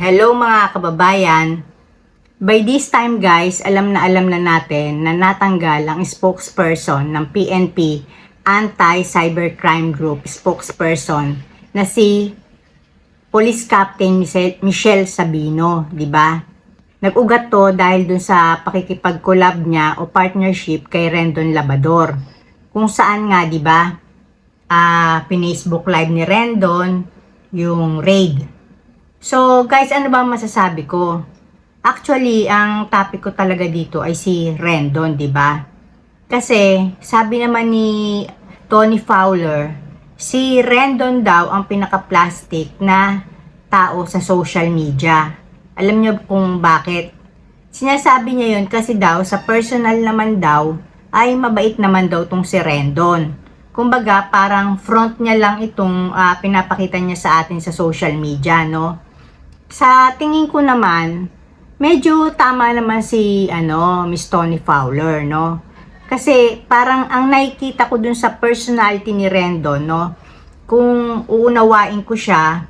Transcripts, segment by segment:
Hello mga kababayan. By this time guys, alam na alam na natin na natanggal ang spokesperson ng PNP Anti-Cybercrime Group spokesperson na si Police Captain Michelle, Sabino, di ba? Nag-ugat to dahil dun sa pakikipag-collab niya o partnership kay Rendon Labador. Kung saan nga, di ba? Ah, pin-Facebook live ni Rendon yung raid So, guys, ano ba masasabi ko? Actually, ang topic ko talaga dito ay si Rendon, di ba? Kasi, sabi naman ni Tony Fowler, si Rendon daw ang pinaka-plastic na tao sa social media. Alam niyo kung bakit? Sinasabi niya yun kasi daw, sa personal naman daw, ay mabait naman daw tong si Rendon. Kumbaga, parang front niya lang itong ah, pinapakita niya sa atin sa social media, no? Sa tingin ko naman, medyo tama naman si ano, Miss Tony Fowler, no? Kasi parang ang nakikita ko dun sa personality ni Rendon, no? Kung uunawain ko siya,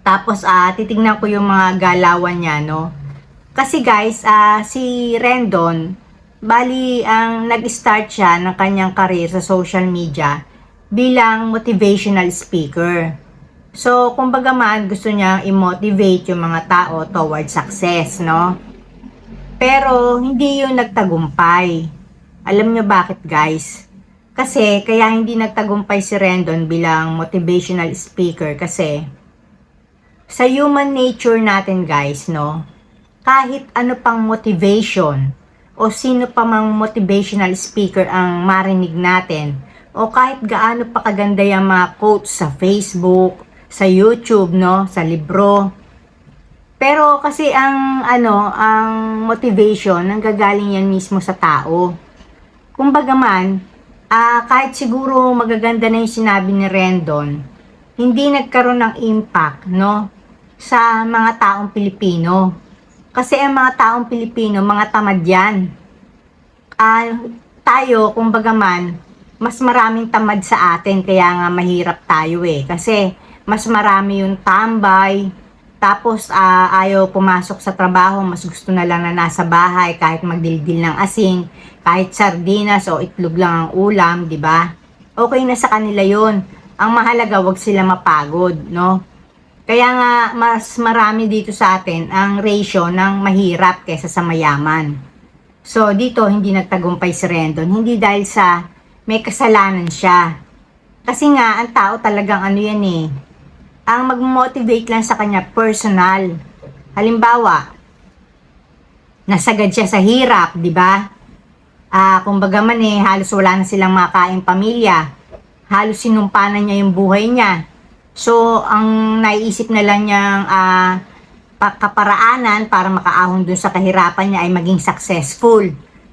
tapos ah titignan ko yung mga galawan niya, no? Kasi guys, ah si Rendon, bali ang nag-start siya ng kanyang career sa social media bilang motivational speaker. So, kumbaga man, gusto niya i-motivate yung mga tao towards success, no? Pero, hindi yun nagtagumpay. Alam niyo bakit, guys? Kasi, kaya hindi nagtagumpay si Rendon bilang motivational speaker kasi sa human nature natin, guys, no? Kahit ano pang motivation o sino pa mang motivational speaker ang marinig natin o kahit gaano pa kaganda yung mga quotes sa Facebook, sa YouTube, no, sa libro. Pero kasi ang ano, ang motivation nanggagaling yan mismo sa tao. Kumbaga man, ah, kahit siguro magaganda na yung sinabi ni Rendon, hindi nagkaroon ng impact, no, sa mga taong Pilipino. Kasi ang mga taong Pilipino, mga tamad yan. Ah, tayo, kumbaga man, mas maraming tamad sa atin, kaya nga mahirap tayo eh. Kasi, mas marami yung tambay, tapos ah, ayaw pumasok sa trabaho, mas gusto na lang na nasa bahay kahit magdildil ng asin, kahit sardinas o itlog lang ang ulam, di ba? Okay na sa kanila yon. Ang mahalaga, wag sila mapagod, no? Kaya nga, mas marami dito sa atin ang ratio ng mahirap kaysa sa mayaman. So, dito, hindi nagtagumpay si Rendon. Hindi dahil sa may kasalanan siya. Kasi nga, ang tao talagang ano yan eh, ang mag-motivate lang sa kanya personal. Halimbawa, nasagad siya sa hirap, di ba? Ah, kumbaga man eh, halos wala na silang makain pamilya. Halos sinumpa na niya yung buhay niya. So, ang naiisip na lang niyang ah, pa- kaparaanan para makaahon dun sa kahirapan niya ay maging successful.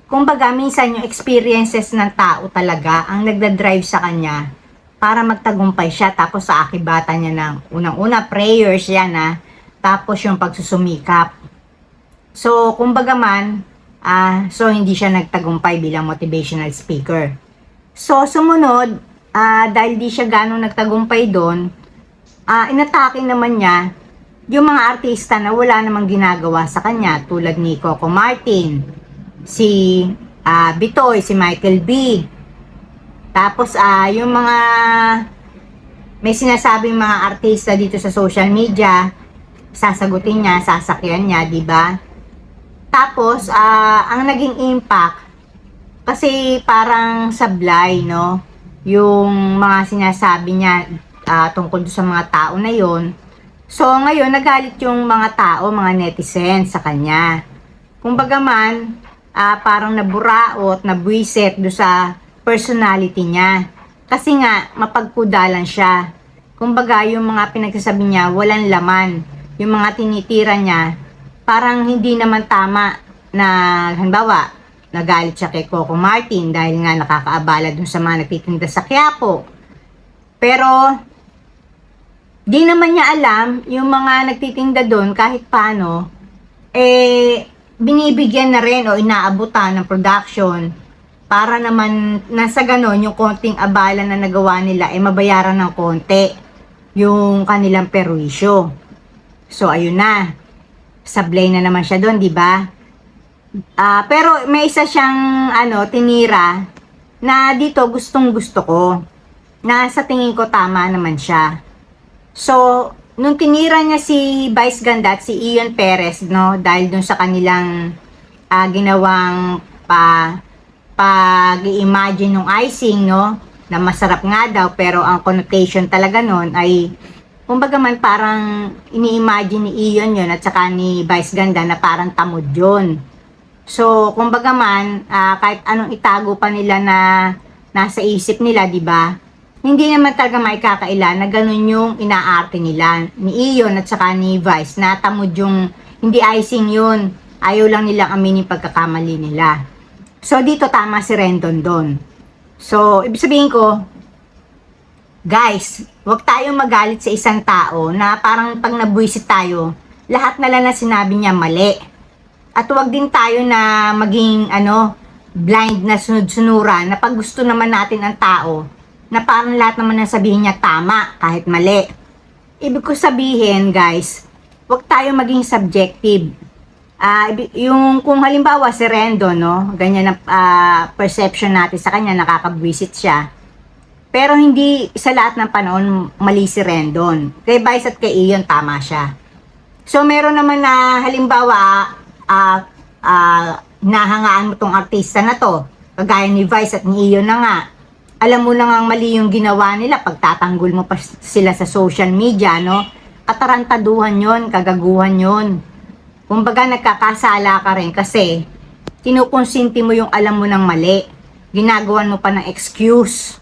Kumbaga, minsan yung experiences ng tao talaga ang nagda-drive sa kanya para magtagumpay siya. Tapos sa akibata niya ng unang-una, prayers yan ha. Tapos yung pagsusumikap. So, kumbaga man, ah, so hindi siya nagtagumpay bilang motivational speaker. So, sumunod, ah, dahil di siya ganong nagtagumpay doon, ah, inatake naman niya yung mga artista na wala namang ginagawa sa kanya tulad ni Coco Martin, si ah, Bitoy, si Michael B. Tapos ah yung mga may sinasabing mga artista dito sa social media, sasagutin niya, sasakyan niya, 'di ba? Tapos ah ang naging impact kasi parang sablay, no? Yung mga sinasabi niya ah, tungkol sa mga tao na 'yon. So ngayon nagalit yung mga tao, mga netizens sa kanya. Kumbaga man, ah, parang naburaot, nabwisit do sa personality niya. Kasi nga, mapagkudalan siya. Kumbaga, yung mga pinagsasabi niya, walang laman. Yung mga tinitira niya, parang hindi naman tama na, halimbawa, nagalit siya kay Coco Martin dahil nga nakakaabala dun sa mga nagtitinda sa Quiapo. Pero, di naman niya alam, yung mga nagtitinda doon, kahit paano, eh, binibigyan na rin o inaabutan ng production para naman nasa ganon yung konting abala na nagawa nila ay mabayaran ng konti yung kanilang perwisyo. So, ayun na. Sablay na naman siya doon, di ba? Ah, pero may isa siyang ano, tinira na dito gustong gusto ko. Na sa tingin ko tama naman siya. So, nung tinira niya si Vice Ganda at si Ian Perez, no, dahil dun sa kanilang ah, ginawang pa pag-imagine ng icing, no, na masarap nga daw, pero ang connotation talaga nun ay kumbaga man parang ini-imagine ni Ian yun at saka ni Vice Ganda na parang tamod yun. So, kumbaga man, ah, kahit anong itago pa nila na nasa isip nila, di ba? Hindi naman talaga maikakaila na ganun yung inaarte nila ni Ion at saka ni Vice na tamod yung hindi icing yun. Ayaw lang nilang aminin pagkakamali nila. So, dito tama si Rendon doon. So, ibig sabihin ko, guys, wag tayong magalit sa isang tao na parang pag nabuisit tayo, lahat na lang na sinabi niya mali. At wag din tayo na maging ano, blind na sunod-sunuran na pag gusto naman natin ang tao, na parang lahat naman na sabihin niya tama kahit mali. Ibig ko sabihin, guys, wag tayo maging subjective. Ibi- yung kung halimbawa si Rendo, no, ganyan ang ah, perception natin sa kanya, nakakabwisit siya. Pero hindi sa lahat ng panahon mali si Rendon. Kay Vice at kay Ion, tama siya. So, meron naman na halimbawa, ah, ah, nahangaan mo tong artista na to. Kagaya ni Vice at ni Ion na nga. Alam mo na nga mali yung ginawa nila pagtatanggol mo pa sila sa social media, no? Katarantaduhan yon, kagaguhan yon. Kumbaga nagkakasala ka rin kasi kinukonsinti mo yung alam mo ng mali. Ginagawan mo pa ng excuse.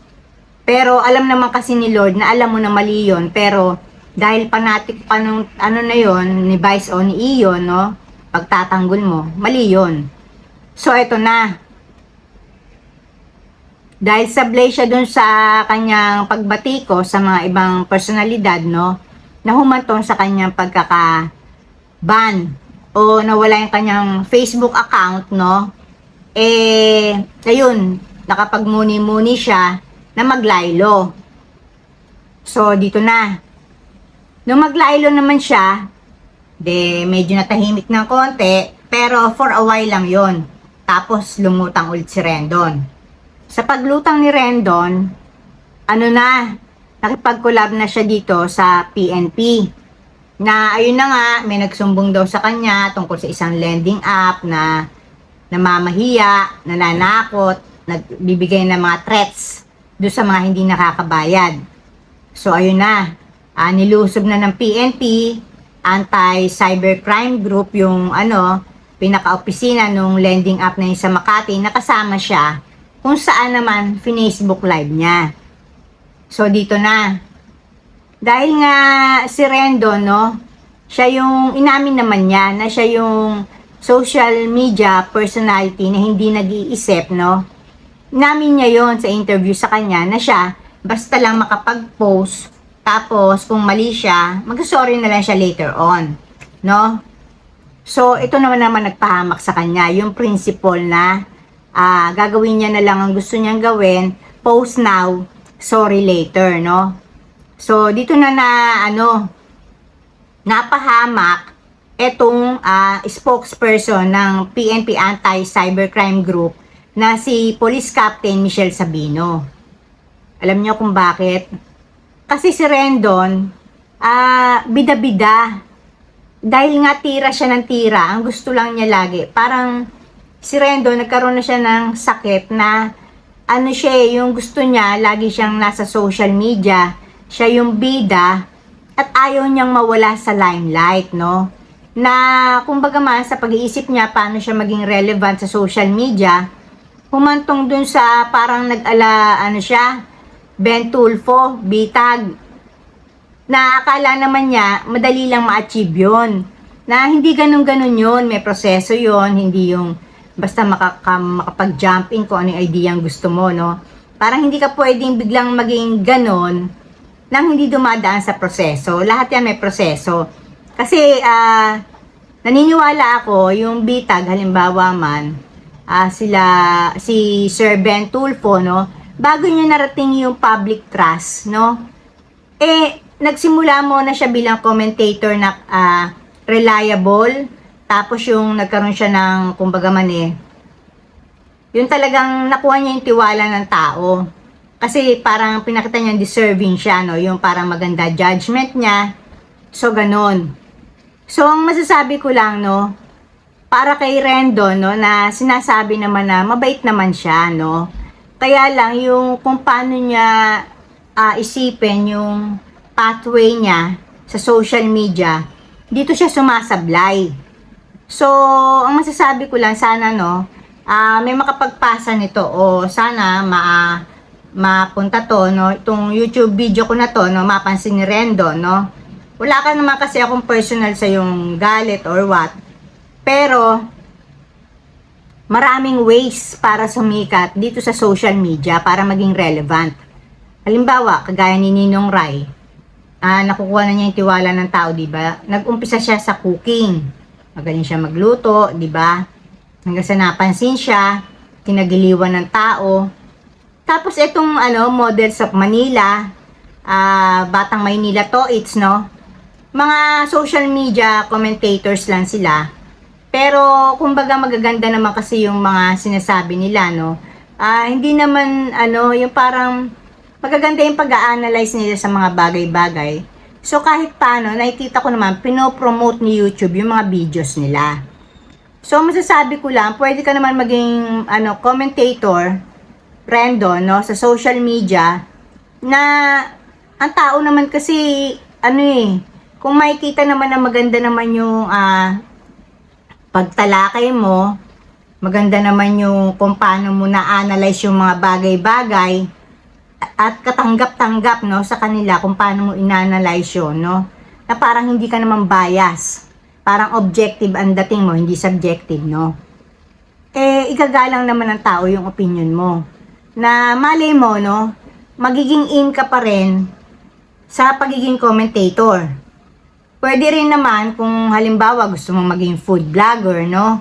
Pero alam naman kasi ni Lord na alam mo na mali yun. Pero dahil panatik pa nung ano na yon ni Vice o ni Ion, no? Pagtatanggol mo, mali yun. So, eto na. Dahil sablay siya dun sa kanyang pagbatiko sa mga ibang personalidad, no? Na humantong sa kanyang pagkaka-ban o nawala yung kanyang Facebook account, no? Eh, ayun, nakapagmuni-muni siya na maglaylo. So, dito na. Nung maglaylo naman siya, de medyo natahimik ng konti, pero for a while lang yon. Tapos lumutang ulit si Rendon. Sa paglutang ni Rendon, ano na, nakipag-collab na siya dito sa PNP. Na ayun na nga, may nagsumbong daw sa kanya tungkol sa isang lending app na namamahiya, nananakot, nagbibigay ng mga threats doon sa mga hindi nakakabayad. So ayun na, ah, nilusob na ng PNP, anti-cybercrime group yung ano, pinaka-opisina nung lending app na yun sa Makati, nakasama siya kung saan naman Facebook live niya. So dito na. Dahil nga si Rendo, no, siya yung inamin naman niya na siya yung social media personality na hindi nag-iisip, no. Inamin niya yon sa interview sa kanya na siya basta lang makapag-post tapos kung mali siya, mag-sorry na lang siya later on, no. So, ito naman naman nagpahamak sa kanya, yung principle na ah, gagawin niya na lang ang gusto niyang gawin, post now, sorry later, no? So, dito na na, ano, napahamak etong ah, spokesperson ng PNP Anti-Cybercrime Group na si Police Captain Michelle Sabino. Alam niyo kung bakit? Kasi si Rendon, ah, bida-bida. Dahil nga tira siya ng tira, ang gusto lang niya lagi, parang si Rendo nagkaroon na siya ng sakit na ano siya eh, yung gusto niya, lagi siyang nasa social media, siya yung bida, at ayaw niyang mawala sa limelight, no? Na, kumbaga man, sa pag-iisip niya, paano siya maging relevant sa social media, humantong dun sa parang nag-ala, ano siya, Ben Tulfo, bitag, na akala naman niya, madali lang ma-achieve yun. Na hindi ganun-ganun yun, may proseso yun, hindi yung basta makaka, makapag-jump in kung ano yung idea ang gusto mo, no? Parang hindi ka pwedeng biglang maging ganon nang hindi dumadaan sa proseso. Lahat yan may proseso. Kasi, ah, naniniwala ako, yung bitag, halimbawa man, ah, sila, si Sir Ben Tulfo, no? Bago niya narating yung public trust, no? Eh, nagsimula mo na siya bilang commentator na ah, reliable, tapos yung nagkaroon siya ng, kumbaga man eh, yun talagang nakuha niya yung tiwala ng tao. Kasi parang pinakita niya deserving siya, no? Yung parang maganda judgment niya. So, ganun. So, ang masasabi ko lang, no? Para kay Rendo, no? Na sinasabi naman na mabait naman siya, no? Kaya lang, yung kung paano niya ah, isipin yung pathway niya sa social media, dito siya sumasablay. So, ang masasabi ko lang, sana, no? ah may makapagpasa nito o sana ma mapunta to no? Itong YouTube video ko na to no? Mapansin ni Rendo no? Wala ka naman kasi akong personal sa yung galit or what. Pero maraming ways para sumikat dito sa social media para maging relevant. Halimbawa kagaya ni Ninong Rai ah nakukuha na niya yung tiwala ng tao di ba? Nagumpisa siya sa cooking. Magaling siya magluto di ba? Hanggang sa napansin siya, kinagiliwan ng tao. Tapos itong ano, models of Manila, ah Batang Maynila to, it's no. Mga social media commentators lang sila. Pero kumbaga magaganda naman kasi yung mga sinasabi nila, no. Ah hindi naman ano, yung parang magaganda yung pag-a-analyze nila sa mga bagay-bagay. So kahit paano, nakikita ko naman, pinopromote ni YouTube yung mga videos nila. So, masasabi ko lang, pwede ka naman maging ano, commentator, random, no, sa social media, na ang tao naman kasi, ano eh, kung makikita naman na maganda naman yung ah, pagtalakay mo, maganda naman yung kung paano mo na-analyze yung mga bagay-bagay, at katanggap-tanggap, no, sa kanila kung paano mo ina-analyze yun, no, na parang hindi ka naman bias parang objective ang dating mo, hindi subjective, no? Eh, ikagalang naman ng tao yung opinion mo. Na mali mo, no? Magiging in ka pa rin sa pagiging commentator. Pwede rin naman kung halimbawa gusto mo maging food vlogger, no?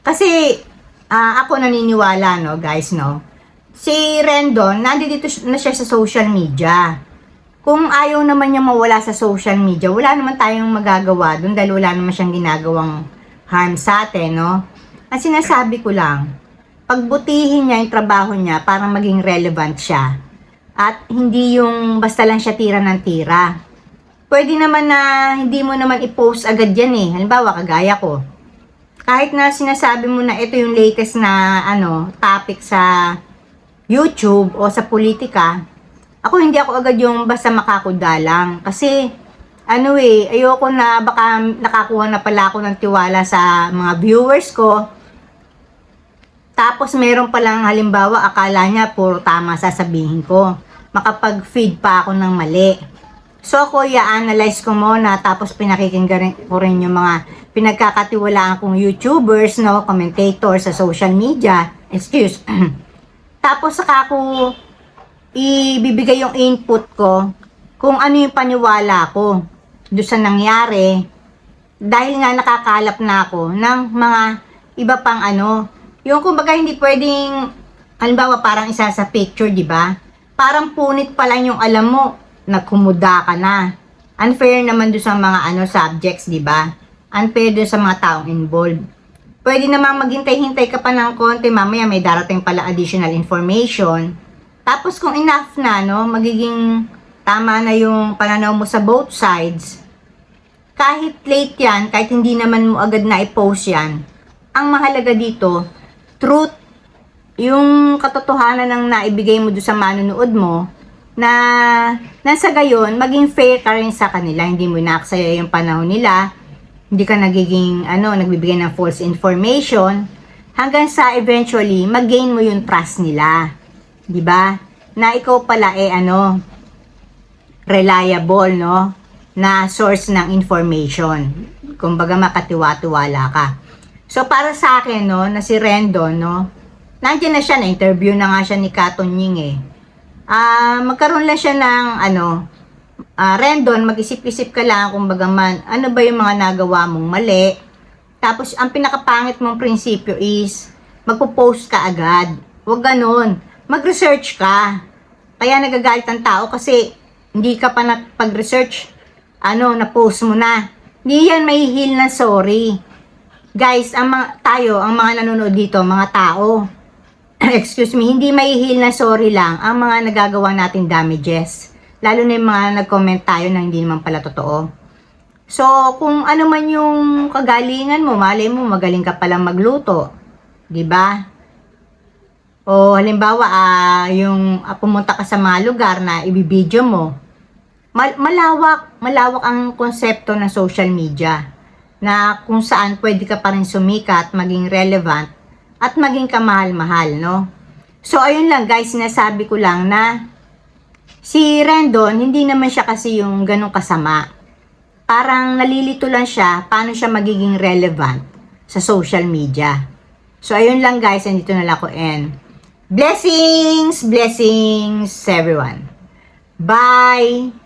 Kasi ah, ako naniniwala, no, guys, no? Si Rendon, nandito na siya sa social media kung ayaw naman niya mawala sa social media, wala naman tayong magagawa doon dahil wala naman siyang ginagawang harm sa atin, no? Ang sinasabi ko lang, pagbutihin niya yung trabaho niya para maging relevant siya. At hindi yung basta lang siya tira ng tira. Pwede naman na hindi mo naman i-post agad yan eh. Halimbawa, kagaya ko. Kahit na sinasabi mo na ito yung latest na ano topic sa YouTube o sa politika, ako hindi ako agad yung basta makakudalang. Kasi, ano eh, ayoko na baka nakakuha na pala ako ng tiwala sa mga viewers ko. Tapos meron palang halimbawa, akala niya puro tama sasabihin ko. Makapag-feed pa ako ng mali. So ako, i-analyze ko muna, tapos pinakikinggan ko rin yung mga pinagkakatiwalaan kong YouTubers, no, commentators sa social media. Excuse. tapos saka ako ibibigay yung input ko kung ano yung paniwala ko doon sa nangyari dahil nga nakakalap na ako ng mga iba pang ano yung kumbaga hindi pwedeng halimbawa parang isa sa picture di ba? Parang punit pa lang yung alam mo nagkumuda ka na. Unfair naman doon sa mga ano subjects di ba? Unfair doon sa mga taong involved. Pwede namang maghintay-hintay ka pa ng konti mamaya may darating pala additional information. Tapos kung enough na, no, magiging tama na yung pananaw mo sa both sides, kahit late yan, kahit hindi naman mo agad na i-post yan, ang mahalaga dito, truth, yung katotohanan ng naibigay mo doon sa manonood mo, na nasa gayon, maging fair ka rin sa kanila, hindi mo inaksaya yung panahon nila, hindi ka nagiging, ano, nagbibigay ng false information, hanggang sa eventually, mag-gain mo yung trust nila. ba? Na ikaw pala eh ano reliable, no? Na source ng information. Kumbaga makatiwa-tiwala ka. So para sa akin, no, na si Rendon, no, nandiyan na siya, na-interview na nga siya ni Katon Ying eh. Ah, uh, magkaroon lang siya ng ano, uh, Rendon, mag-isip-isip ka lang kung bagaman, ano ba yung mga nagawa mong mali. Tapos, ang pinakapangit mong prinsipyo is, magpo-post ka agad. Huwag ganun mag-research ka. Kaya nagagalit ang tao kasi hindi ka pa nagpag-research, ano, na-post mo na. Hindi yan may heal na sorry. Guys, ang mga, tayo, ang mga nanonood dito, mga tao, excuse me, hindi may heal na sorry lang ang mga nagagawa nating damages. Lalo na yung mga nag-comment tayo na hindi naman pala totoo. So, kung ano man yung kagalingan mo, malay mo, magaling ka palang magluto. ba? O halimbawa, ah, yung ah, pumunta ka sa mga lugar na ibibideo mo, mal- malawak, malawak ang konsepto ng social media na kung saan pwede ka pa rin sumikat, maging relevant, at maging kamahal-mahal, no? So, ayun lang guys, sinasabi ko lang na si Rendon, hindi naman siya kasi yung ganong kasama. Parang nalilito lang siya paano siya magiging relevant sa social media. So, ayun lang guys, andito na lang ako and blessings, blessings everyone. Bye!